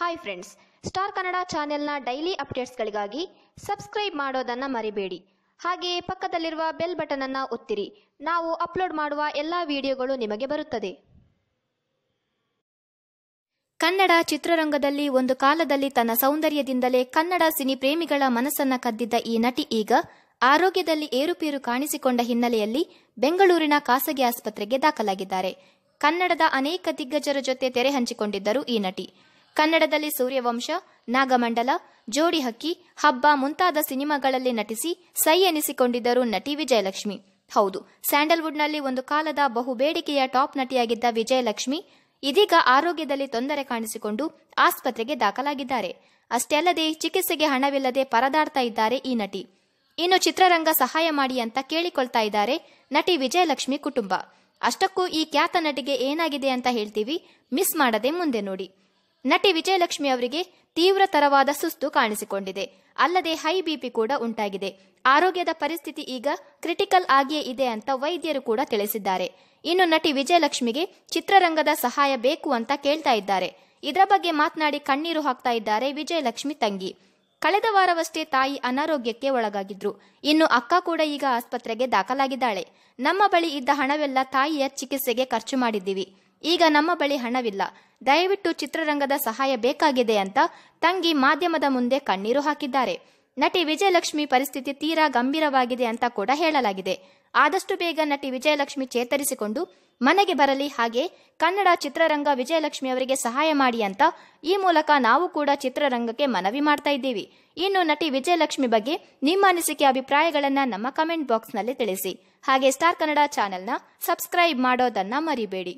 Hi friends star Kannada ಚಾನೆಲ್ನ daily ಅಪ್ಡೇಟ್ಸ್ಗಳಿಗಾಗಿ subscribe ಮಾಡೋದನ್ನು ಮರಿಬೇಡಿ. ಹಾಗೆಯೇ ಪಕ್ಕದಲ್ಲಿರುವ ಬೆಲ್ ಬಟನ್ ಅನ್ನು ಒತ್ತಿರಿ. ನಾವು ಅಪ್ಲೋಡ್ ಮಾಡುವ ಎಲ್ಲ ವಿಡಿಯೋಗಳು ನಿಮಗೆ ಬರುತ್ತದೆ. ಕನ್ನಡ ಚಿತ್ರರಂಗದಲ್ಲಿ ಒಂದು ಕಾಲದಲ್ಲಿ ತನ್ನ ಸೌಂದರ್ಯದಿಂದಲೇ ಕನ್ನಡ ಸಿನಿ ಪ್ರೇಮಿಗಳ ಮನಸ್ಸನ್ನ ಕದ್ದಿದ್ದ ಈ ನಟಿ ಈಗ ಆರೋಗ್ಯದಲ್ಲಿ ಏರುಪೇರು ಕಾಣಿಸಿಕೊಂಡ ಹಿನ್ನೆಲೆಯಲ್ಲಿ ಬೆಂಗಳೂರಿನ ಖಾಸಗಿ ಆಸ್ಪತ್ರೆಗೆ ದಾಖಲಾಗಿದ್ದಾರೆ. ಕನ್ನಡದ ಅನೇಕ ದಿಗ್ಗಜರ ಜೊತೆ ತೆರೆ ಹಂಚಿಕೊಂಡಿದ್ದರು ಈ ನಟಿ. ಕನ್ನಡದಲ್ಲಿ ಸೂರ್ಯವಂಶ, ನಾಗಮಂಡಲ, ಜೋಡಿ ಹಕ್ಕಿ, ಹಬ್ಬ ಮುಂತಾದ ಸಿನಿಮಾಗಳಲ್ಲಿ ನಟಿಸಿ ಸೈ ಎನಿಸಿಕೊಂಡಿದ್ದರು ನಟಿ ವಿಜಯಲಕ್ಷ್ಮಿ. ಹೌದು, ಸ್ಯಾಂಡಲ್ವುಡ್ನಲ್ಲಿ ಒಂದು ಕಾಲದ ಬಹು ಬೇಡಿಕೆಯ ಟಾಪ್ ನಟಿಯಾಗಿದ್ದ ವಿಜಯಲಕ್ಷ್ಮಿ ಇದೀಗ ಆರೋಗ್ಯದಲ್ಲಿ ತೊಂದರೆ ಕಾಣಿಸಿಕೊಂಡು ಆಸ್ಪತ್ರೆಗೆ ದಾಖಲಾಗಿದ್ದಾರೆ. ಅಷ್ಟೇ ಅಲ್ಲದೆ ಚಿಕಿತ್ಸೆಗೆ ಹಣವಿಲ್ಲದೆ ಪರದಾಡ್ತಾ ಇದ್ದಾರೆ ಈ ನಟಿ. ಇನ್ನು ಚಿತ್ರರಂಗ ಸಹಾಯ ಮಾಡಿ ಅಂತ ಕೇಳಿಕೊಳ್ತಾ ಇದ್ದಾರೆ ನಟಿ ವಿಜಯಲಕ್ಷ್ಮಿ ಕುಟುಂಬ. ಅಷ್ಟಕ್ಕೂ ಈ ಖ್ಯಾತ ನಟಿಗೆ ಏನಾಗಿದೆ ಅಂತ ಹೇಳ್ತೀವಿ, ಮಿಸ್ ಮಾಡದೆ ಮುಂದೆ ನೋಡಿ. ನಟಿ ವಿಜಯಲಕ್ಷ್ಮಿ ಅವರಿಗೆ ತೀವ್ರತರವಾದ ಸುಸ್ತು ಕಾಣಿಸಿಕೊಂಡಿದೆ. ಅಲ್ಲದೆ ಹೈ ಬಿಪಿ ಕೂಡ ಉಂಟಾಗಿದೆ. ಆರೋಗ್ಯದ ಪರಿಸ್ಥಿತಿ ಈಗ ಕ್ರಿಟಿಕಲ್ ಆಗಿಯೇ ಇದೆ ಅಂತ ವೈದ್ಯರು ಕೂಡ ತಿಳಿಸಿದ್ದಾರೆ. ಇನ್ನು ನಟಿ ವಿಜಯಲಕ್ಷ್ಮಿಗೆ ಚಿತ್ರರಂಗದ ಸಹಾಯ ಬೇಕು ಅಂತ ಕೇಳ್ತಾ ಇದ್ದಾರೆ. ಇದರ ಬಗ್ಗೆ ಮಾತನಾಡಿ ಕಣ್ಣೀರು ಹಾಕ್ತಾ ಇದ್ದಾರೆ ವಿಜಯಲಕ್ಷ್ಮಿ ತಂಗಿ. ಕಳೆದ ವಾರವಷ್ಟೇ ತಾಯಿ ಅನಾರೋಗ್ಯಕ್ಕೆ ಒಳಗಾಗಿದ್ರು. ಇನ್ನು ಅಕ್ಕ ಕೂಡ ಈಗ ಆಸ್ಪತ್ರೆಗೆ ದಾಖಲಾಗಿದ್ದಾಳೆ. ನಮ್ಮ ಬಳಿ ಇದ್ದ ಹಣವೆಲ್ಲ ತಾಯಿಯ ಚಿಕಿತ್ಸೆಗೆ ಖರ್ಚು ಮಾಡಿದ್ದೀವಿ. ಈಗ ನಮ್ಮ ಬಳಿ ಹಣವಿಲ್ಲ. ದಯವಿಟ್ಟು ಚಿತ್ರರಂಗದ ಸಹಾಯ ಬೇಕಾಗಿದೆ ಅಂತ ತಂಗಿ ಮಾಧ್ಯಮದ ಮುಂದೆ ಕಣ್ಣೀರು ಹಾಕಿದ್ದಾರೆ. ನಟಿ ವಿಜಯಲಕ್ಷ್ಮಿ ಪರಿಸ್ಥಿತಿ ತೀರಾ ಗಂಭೀರವಾಗಿದೆ ಅಂತ ಕೂಡ ಹೇಳಲಾಗಿದೆ. ಆದಷ್ಟು ಬೇಗ ನಟಿ ವಿಜಯಲಕ್ಷ್ಮಿ ಚೇತರಿಸಿಕೊಂಡು ಮನೆಗೆ ಬರಲಿ, ಹಾಗೆ ಕನ್ನಡ ಚಿತ್ರರಂಗ ವಿಜಯಲಕ್ಷ್ಮಿ ಅವರಿಗೆ ಸಹಾಯ ಮಾಡಿ ಅಂತ ಈ ಮೂಲಕ ನಾವು ಕೂಡ ಚಿತ್ರರಂಗಕ್ಕೆ ಮನವಿ ಮಾಡ್ತಾ ಇದ್ದೀವಿ. ಇನ್ನು ನಟಿ ವಿಜಯಲಕ್ಷ್ಮಿ ಬಗ್ಗೆ ನಿಮ್ಮ ಅನಿಸಿಕೆ ಅಭಿಪ್ರಾಯಗಳನ್ನ ನಮ್ಮ ಕಮೆಂಟ್ ಬಾಕ್ಸ್ನಲ್ಲಿ ತಿಳಿಸಿ. ಹಾಗೆ ಸ್ಟಾರ್ ಕನ್ನಡ ಚಾನೆಲ್ನ ಸಬ್ಸ್ಕ್ರೈಬ್ ಮಾಡೋದನ್ನ ಮರಿಬೇಡಿ.